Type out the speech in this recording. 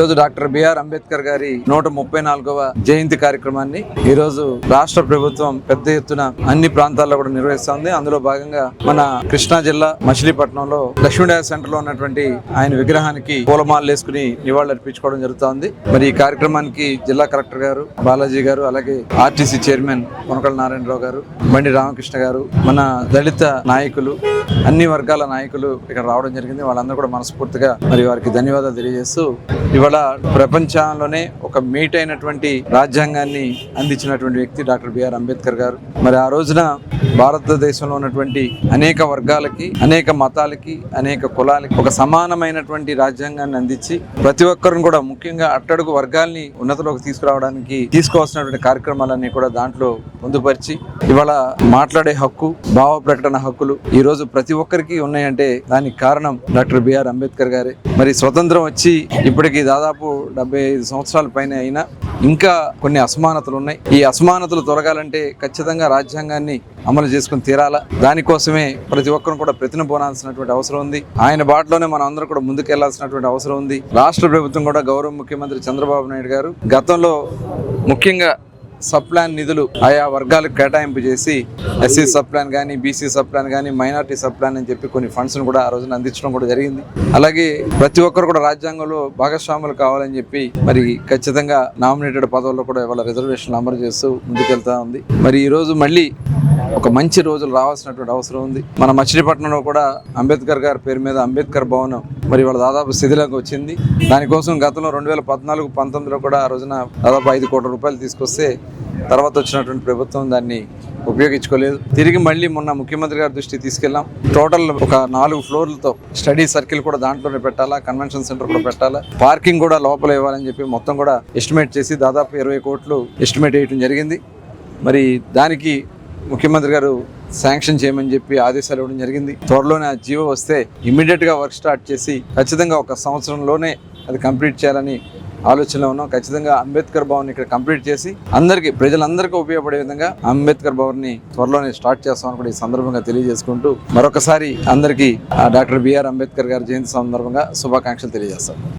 ఈరోజు doctor BR Ambedkar గారి నూట ముప్పై నాలుగవ జయంతి కార్యక్రమాన్ని ఈ రోజు రాష్ట్ర ప్రభుత్వం పెద్ద ఎత్తున అన్ని ప్రాంతాల్లో కూడా నిర్వహిస్తోంది. అందులో భాగంగా మన కృష్ణా జిల్లా మచిలీపట్నంలో లక్ష్మీదేవ సెంటర్లో ఉన్నటువంటి ఆయన విగ్రహానికి పూలమాలలు వేసుకుని నివాళులు అర్పించుకోవడం జరుగుతోంది. మరి ఈ కార్యక్రమానికి జిల్లా కలెక్టర్ గారు బాలాజీ గారు అలాగే ఆర్టీసీ చైర్మన్ కొనకల నారాయణరావు గారు బండి రామకృష్ణ గారు మన దళిత నాయకులు అన్ని వర్గాల నాయకులు ఇక్కడ రావడం జరిగింది. వాళ్ళందరూ కూడా మనస్ఫూర్తిగా మరి వారికి ధన్యవాదాలు తెలియజేస్తూ ఇవాళ ప్రపంచంలోనే ఒక మీట్ అయినటువంటి రాజ్యాంగాన్ని అందించినటువంటి వ్యక్తి డాక్టర్ బిఆర్ అంబేద్కర్ గారు. మరి ఆ రోజున భారతదేశంలో ఉన్నటువంటి అనేక వర్గాలకి అనేక మతాలకి అనేక కులాలకి ఒక సమానమైనటువంటి రాజ్యాంగాన్ని అందించి ప్రతి ఒక్కరిని కూడా ముఖ్యంగా అట్టడుగు వర్గాల్ని ఉన్నతలోకి తీసుకురావడానికి తీసుకోవాల్సినటువంటి కార్యక్రమాలన్నీ కూడా దాంట్లో పొందుపరిచి ఇవాళ మాట్లాడే హక్కు భావ ప్రకటన హక్కులు ఈ రోజు ప్రతి ఒక్కరికి ఉన్నాయంటే దానికి కారణం డాక్టర్ బిఆర్ అంబేద్కర్ గారే. మరి స్వతంత్రం వచ్చి ఇప్పటికి దాదాపు డెబ్బై ఐదు సంవత్సరాల పైన అయినా ఇంకా కొన్ని అసమానతలు ఉన్నాయి. ఈ అసమానతలు తొలగాలంటే ఖచ్చితంగా రాజ్యాంగాన్ని అమలు చేసుకుని తీరాలా? దానికోసమే ప్రతి ఒక్కరు కూడా ప్రతినబోనాల్సినటువంటి అవసరం ఉంది. ఆయన బాటలోనే మనం అందరం కూడా ముందుకెళ్ళాల్సినటువంటి అవసరం ఉంది. రాష్ట్ర ప్రభుత్వం కూడా గౌరవ ముఖ్యమంత్రి చంద్రబాబు నాయుడు గారు గతంలో ముఖ్యంగా సబ్ ప్లాన్ నిధులు ఆయా వర్గాలకు కేటాయింపు చేసి ఎస్సీ సబ్ ప్లాన్ కానీ బీసీ సబ్ ప్లాన్ కానీ మైనార్టీ సబ్ ప్లాన్ అని చెప్పి కొన్ని ఫండ్స్ను కూడా ఆ రోజున అందించడం కూడా జరిగింది. అలాగే ప్రతి ఒక్కరు కూడా రాజ్యాంగంలో భాగస్వాములు కావాలని చెప్పి మరి ఖచ్చితంగా నామినేటెడ్ పదవుల్లో కూడా ఇవాళ రిజర్వేషన్లు అమలు చేస్తూ ముందుకెళ్తా ఉంది. మరి ఈరోజు మళ్ళీ ఒక మంచి రోజులు రావాల్సినటువంటి అవసరం ఉంది. మన మచిలీపట్నంలో కూడా అంబేద్కర్ గారి పేరు మీద అంబేద్కర్ భవనం మరి వాళ్ళ దాదాపు స్థితిలోకి వచ్చింది. దానికోసం గతంలో రెండు వేల పద్నాలుగు పంతొమ్మిదిలో కూడా ఆ రోజున దాదాపు ఐదు కోట్ల రూపాయలు తీసుకొస్తే తర్వాత వచ్చినటువంటి ప్రభుత్వం దాన్ని ఉపయోగించుకోలేదు. తిరిగి మళ్ళీ మొన్న ముఖ్యమంత్రి గారి దృష్టికి తీసుకెళ్ళాం టోటల్ ఒక నాలుగు ఫ్లోర్లతో స్టడీ సర్కిల్ కూడా దాంట్లోనే పెట్టాలా కన్వెన్షన్ సెంటర్ కూడా పెట్టాలా పార్కింగ్ కూడా లోపల ఇవ్వాలని చెప్పి మొత్తం కూడా ఎస్టిమేట్ చేసి దాదాపు ఇరవై కోట్లు ఎస్టిమేట్ వేయడం జరిగింది. మరి దానికి ముఖ్యమంత్రి గారు శాంక్షన్ చేయమని చెప్పి ఆదేశాలు ఇవ్వడం జరిగింది. త్వరలోనే ఆ జీవో వస్తే ఇమీడియట్గా వర్క్ స్టార్ట్ చేసి ఖచ్చితంగా ఒక సంవత్సరంలోనే అది కంప్లీట్ చేయాలని ఆలోచనలో ఉన్నాం. ఖచ్చితంగా అంబేద్కర్ భవన్ ఇక్కడ కంప్లీట్ చేసి అందరికీ ప్రజలందరికీ ఉపయోగపడే విధంగా అంబేద్కర్ భవన్ని త్వరలోనే స్టార్ట్ చేస్తామని కూడా ఈ సందర్భంగా తెలియజేసుకుంటూ మరొకసారి అందరికీ ఆ డాక్టర్ బిఆర్ అంబేద్కర్ గారి జయంతి సందర్భంగా శుభాకాంక్షలు తెలియజేస్తాం